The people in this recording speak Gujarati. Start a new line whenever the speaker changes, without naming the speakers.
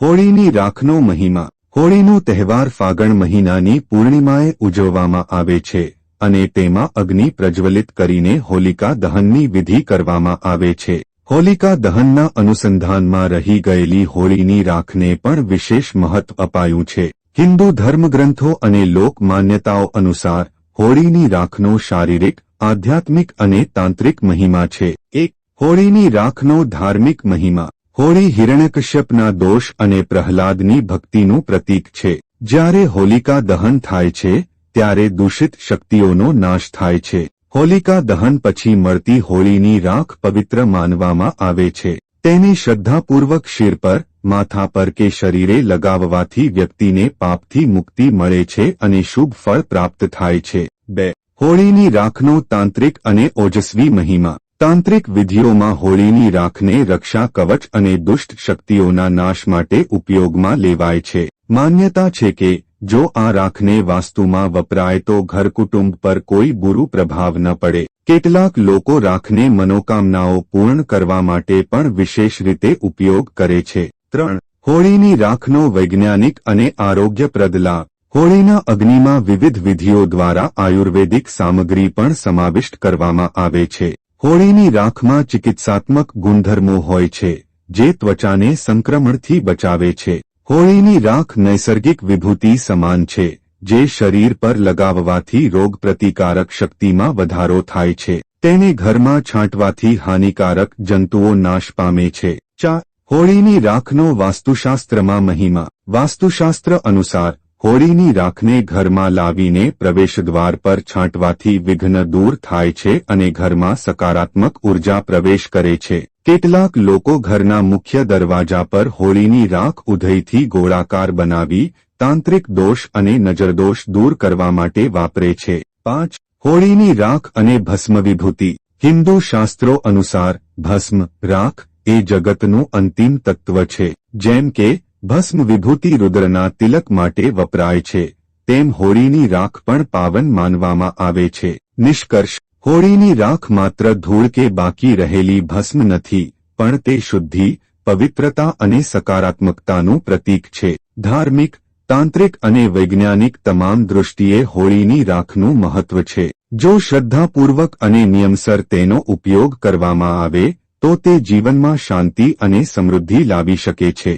હોળીની રાખનો મહિમા. હોળીનો તહેવાર ફાગણ મહિનાની પૂર્ણિમાએ ઉજવવામાં આવે છે અને તેમાં અગ્નિ પ્રજ્વલિત કરીને હોલિકા દહનની વિધિ કરવામાં આવે છે. હોલિકા દહનના અનુસંધાનમાં રહી ગયેલી હોળીની રાખને પણ વિશેષ મહત્વ અપાયું છે. હિન્દુ ધર્મગ્રંથો અને લોક માન્યતાઓ અનુસાર, હોળીની રાખનો શારીરિક, આધ્યાત્મિક અને તાંત્રિક મહિમા છે. એક, હોળીની રાખનો ધાર્મિક મહિમા. હોળી હિરણ્યકશ્યપના દોષ અને પ્રહલાદની ભક્તિનું પ્રતીક છે. જ્યારે હોલિકા દહન થાય છે, ત્યારે દૂષિત શક્તિઓનો નાશ થાય છે. હોલિકા દહન પછી મળતી હોળીની રાખ પવિત્ર માનવામાં આવે છે. તેને શ્રદ્ધાપૂર્વક શિર પર, માથા પર કે શરીરે લગાવવાથી વ્યક્તિને પાપથી મુક્તિ મળે છે અને શુભ ફળ પ્રાપ્ત થાય છે. બે. હોળીની રાખનો તાંત્રિક અને ઓજસ્વી મહિમા. તાંત્રિક વિધિઓમાં હોળીની રાખને રક્ષા કવચ અને દુષ્ટ શક્તિઓના નાશ માટે ઉપયોગમાં લેવાય છે. માન્યતા છે કે, જો આ રાખને વાસ્તુમાં વપરાય તો ઘર કુટુંબ પર કોઈ બુરુ પ્રભાવ ન પડે. કેટલાક લોકો રાખને મનોકામનાઓ પૂર્ણ કરવા માટે પણ વિશેષ રીતે ઉપયોગ કરે છે. ત્રણ, હોળીની રાખનો વૈજ્ઞાનિક અને આરોગ્યપ્રદ લાભ. હોળીના અગ્નિમાં વિવિધ વિધિઓ દ્વારા આયુર્વેદિક સામગ્રી પણ સમાવિષ્ટ કરવામાં આવે છે. હોળીની રાખમાં ચિકિત્સાત્મક ગુણધર્મો હોય છે, જે ત્વચાને સંક્રમણથી બચાવે છે. હોળીની રાખ નૈસર્ગિક વિભૂતિ સમાન છે, જે શરીર પર લગાવવાથી રોગ પ્રતિકારક શક્તિમાં વધારો થાય છે. તેને ઘરમાં છાંટવાથી હાનિકારક જંતુઓ નાશ પામે છે. ચાર હોળીની રાખનો વાસ્તુશાસ્ત્રમાં મહિમા. વાસ્તુશાસ્ત્ર અનુસાર હોળીની રાખને ઘરમાં લાવીને પ્રવેશદ્વાર પર છાંટવાથી વિઘ્ન દૂર થાય છે અને ઘરમાં સકારાત્મક ઊર્જા પ્રવેશ કરે છે. કેટલાક લોકો ઘરના મુખ્ય દરવાજા પર હોળીની રાખ ઉધઈથી ગોળાકાર બનાવી, તાંત્રિક દોષ અને નજરદોષ દૂર કરવા માટે વાપરે છે. પાંચ, હોળીની રાખ અને ભસ્મ વિભૂતિ હિન્દુ શાસ્ત્રો અનુસાર, ભસ્મ, રાખ એ જગતનું અંતિમ તત્વ છે. જેમ કે ભસ્મ વિભૂતિ રુદ્રના તિલક માટે વપરાય છે. તેમ હોળીની રાખ પણ પાવન માનવામાં આવે છે. નિષ્કર્ષ, હોળીની રાખ માત્ર ધૂળ કે બાકી રહેલી ભસ્મ નથી, પણ તે શુદ્ધિ, પવિત્રતા અને સકારાત્મકતાનું પ્રતીક છે. ધાર્મિક, તાંત્રિક અને વૈજ્ઞાનિક તમામ દૃષ્ટિએ હોળીની રાખનું મહત્વ છે. જો શ્રદ્ધાપૂર્વક અને નિયમસર તેનો ઉપયોગ કરવામાં આવે, તો તે જીવનમાં શાંતિ અને સમૃદ્ધિ લાવી શકે છે.